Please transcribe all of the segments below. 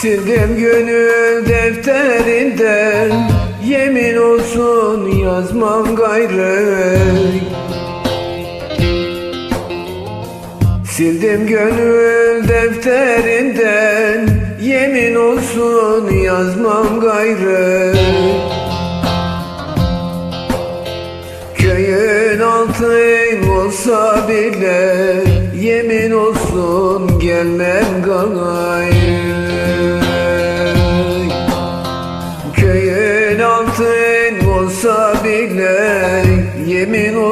Sildim gönül defterinden Yemin olsun yazmam gayrı. Sildim gönül defterinden Yemin olsun yazmam gayrı. Köyün altın olsa bile Yemin olsun gelmem gayrı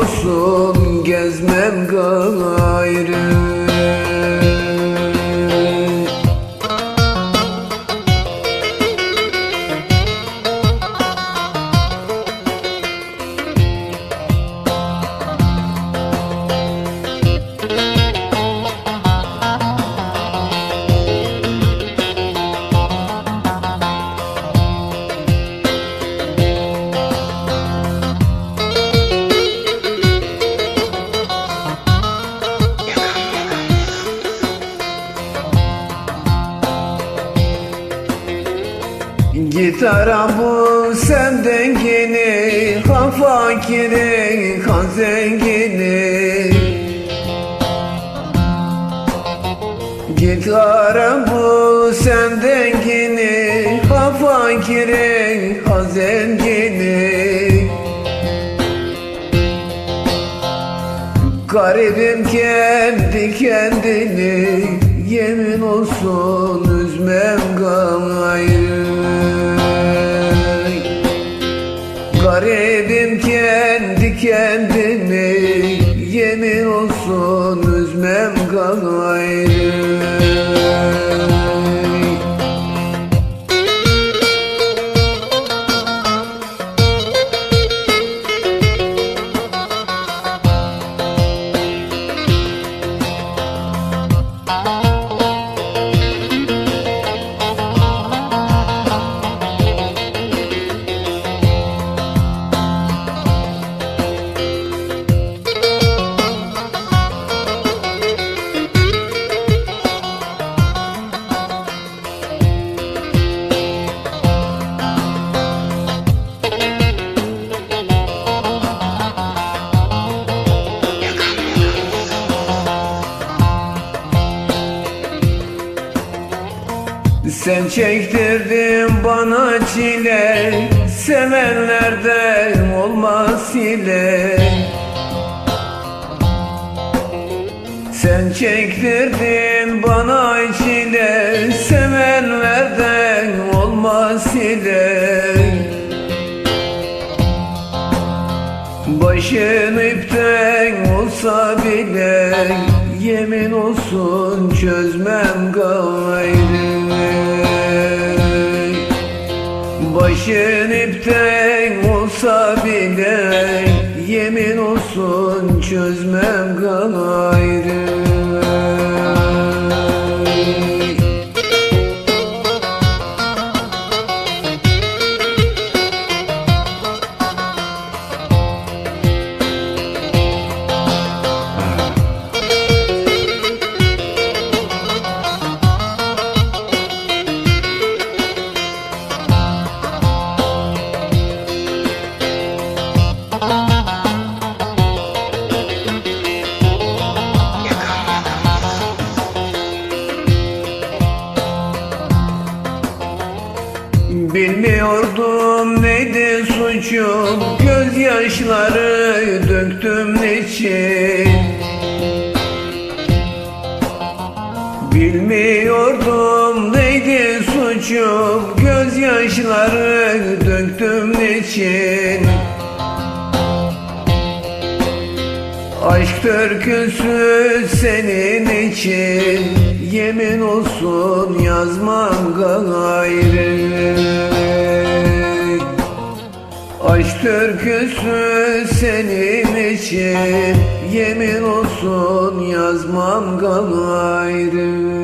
olsun gezmem gayrı Gitara bu sen dengini Ha fakiri ha zengini. Gitara bu sen dengini Ha fakiri ha zengini. Garibim kendi kendini Yemin olsun üzmem gayrı kendimi Yemin olsun üzmem gayrı Sen çektirdin bana çile Sevenlerden olmaz hile. Sen çektirdin bana çile Sevenlerden olmaz hile. Başın ipten olsa bile Yemin olsun çözmem gayrı Başın ipten olsa bile Yemin olsun çözmem gayrı Bilmiyordum neydi suçum. Gözyaşları döktüm niçin? Bilmiyordum neydi suçum. Gözyaşları döktüm niçin? Aşk türküsü senin için. Yemin olsun yazmam gayrı Aşk türküsü senin için. Yemin olsun yazmam gayrı